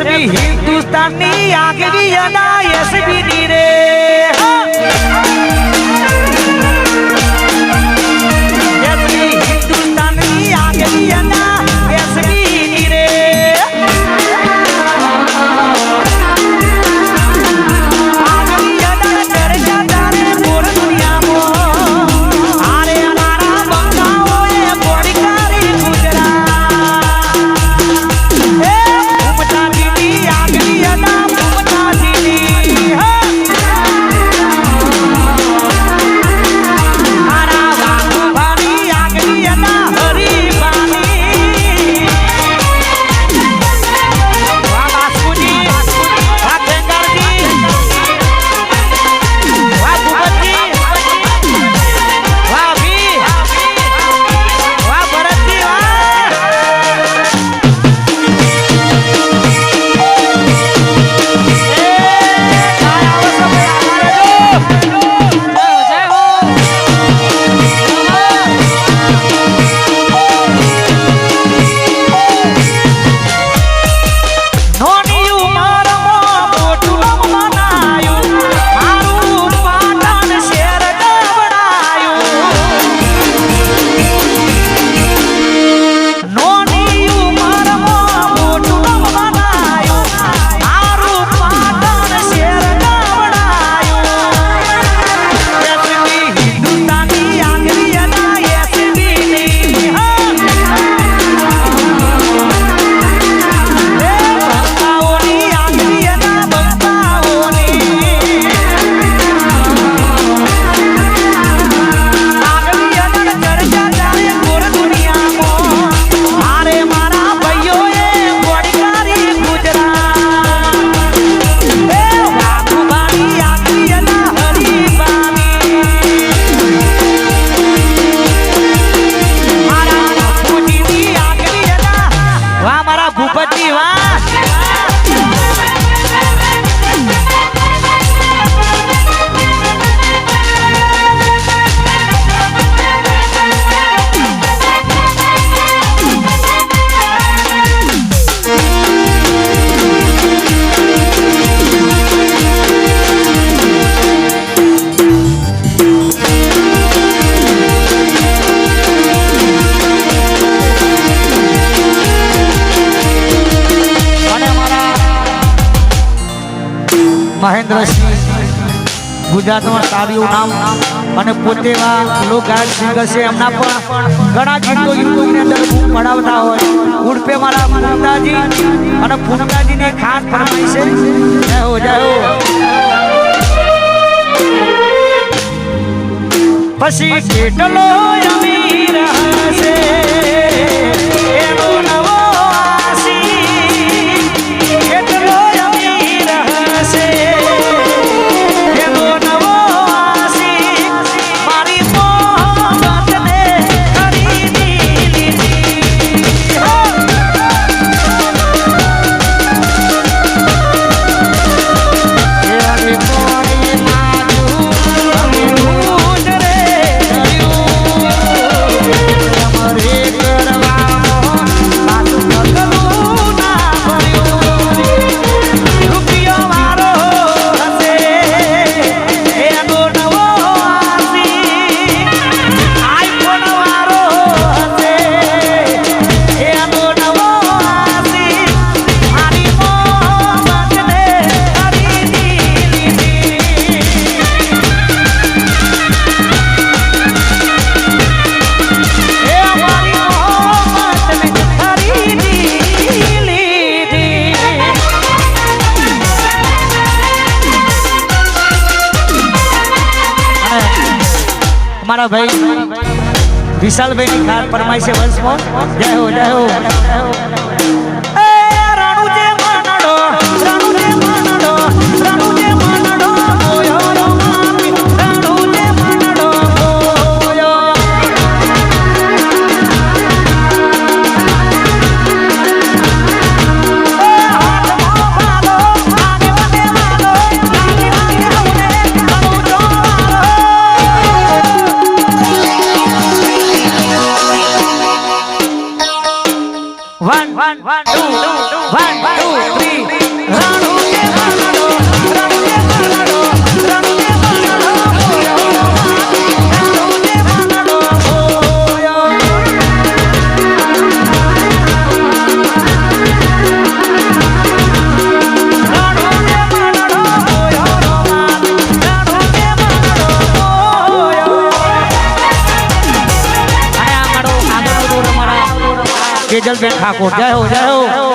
કેસરી હિન્દુસ્તાનની આગવી અદા એસબી ની રે. મહેન્દ્રસિંહ. ગુજરાતમાં સારું નામ અને પોતે લોકગાયક સિંગર છે. એમના પણ ઘણા ગીતો યુટ્યુબની પડાવતા હોય. ઉડપે મારા ફૂમતાજી અને ફૂમતાજીને ખાસ ફરમાઈ છે. જય હો જય હો. પછી અમારા ભાઈ વિશાલભાઈની ખાર ફરમાય છે વંશમાં. જય હો જય હો. One two one two three રાણુ કે રાણુ. તેજલબેન ઠાકોર જય હો જય હો.